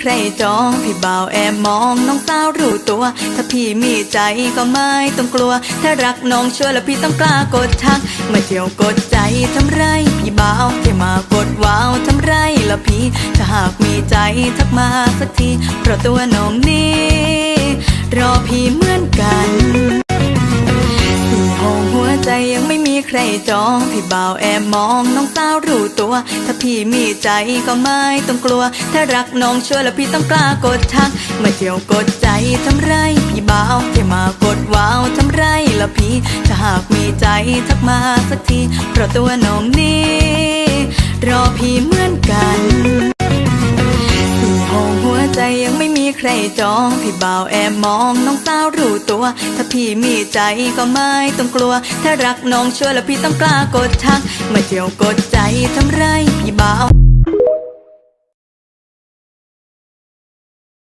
ใครจองพี่บ่าวแอบมองน้องสาวรู้ตัว ถ้าพี่มีใจก็ไม่ต้องกลัว ถ้ารักน้องช่วยแล้วพี่ต้องกล้ากดทัก มาเที่ยวกดใจทำไรพี่บ่าวที่มากดว้าวทำไรละพี่ ถ้าหากมีใจทักมาสักทีเพราะตัวน้องนี้ รจองพี่บ่าวแอบมองน้องสาวรู้ตัว ถ้าพี่มีใจก็ไม่ต้องกลัว ถ้ารักน้องช่วยแล้วพี่ต้องกล้ากดทัก มาเที่ยวกดใจทำไรพี่บ่าวที่มากดว้าวทำไรละพี่ถ้าหากมีใจทักมาสักทีเพราะตัวน้องนี้รอพี่เหมือนกันสี่ห้องหัวใจยังไม่มี ใครจอง พี่บ่าวแอบมองน้องสาวรู้ตัว ถ้าพี่มีใจก็ไม่ต้องกลัว ถ้ารักน้องช่วยแล้วพี่ต้องกล้ากดทัก มาเที่ยวกดใจทำไรพี่บ่าว